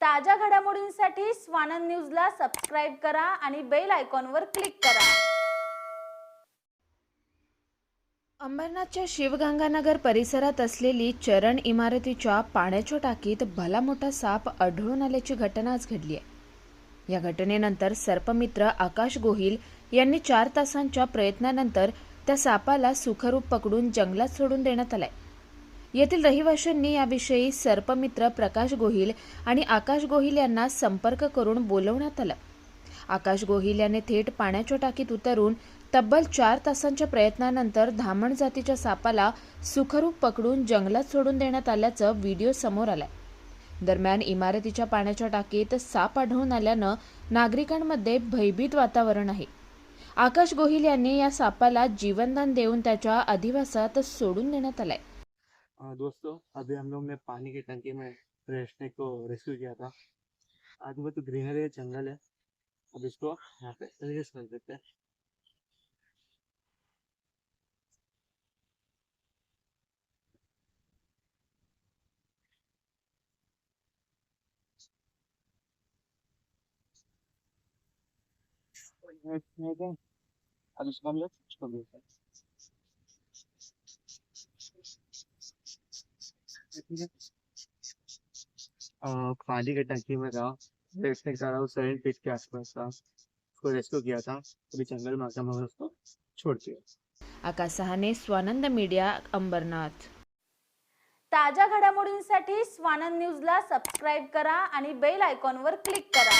ताज्या घडामोडींसाठी स्वानंद न्यूजला सबस्क्राईब करा आणि बेल आयकॉनवर क्लिक करा. अंबरनाथच्या शिवगंगानगर परिसरात असलेली चरण इमारतीच्या पाण्याच्या टाकीत भला मोठा साप आढळून आल्याची घटना आज घडली आहे. या घटनेनंतर सर्पमित्र आकाश गोहिल यांनी चार तासांच्या प्रयत्नानंतर त्या सापाला सुखरूप पकडून जंगलात सोडून देण्यात आलाय. येथील रहिवाशांनी याविषयी सर्पमित्र प्रकाश गोहिल आणि आकाश गोहिल यांना संपर्क करून बोलवण्यात आलं. आकाश गोहिल याने थेट पाण्याच्या टाकीत उतरून तब्बल चार तासांच्या प्रयत्नानंतर धामण जातीच्या सापाला सुखरूप पकडून जंगलात सोडून देण्यात आल्याचं व्हिडिओ समोर आलाय. दरम्यान इमारतीच्या पाण्याच्या टाकीत साप आढळून आल्यानं नागरिकांमध्ये भयभीत वातावरण आहे. आकाश गोहिल यांनी या सापाला जीवनदान देऊन त्याच्या अधिवासात सोडून देण्यात आलाय. दोस्तों, अभी हम लोग ने पानी की टंकी में रेस्ने को रेस्क्यू किया था। आज में तो ग्रीनरी है, जंगल है। अब इसको यहाँ पे रिलीज़ कर देते हैं। अब इसको हम लोग छोड़ देते हैं। पानी की टंकी में था। रेस्टिंग कर रहा हूँ सेवन फीट के आसपास था। उसको रेस्क्यू किया था। अभी जंगल में आकर मगर उसको छोड़ दिया। आकाश सहाने स्वानंद मीडिया अंबरनाथ। ताज्या घडामोडींसाठी स्वानंद न्यूजला सबस्क्राईब करा आणि बेल आयकॉनवर क्लिक करा.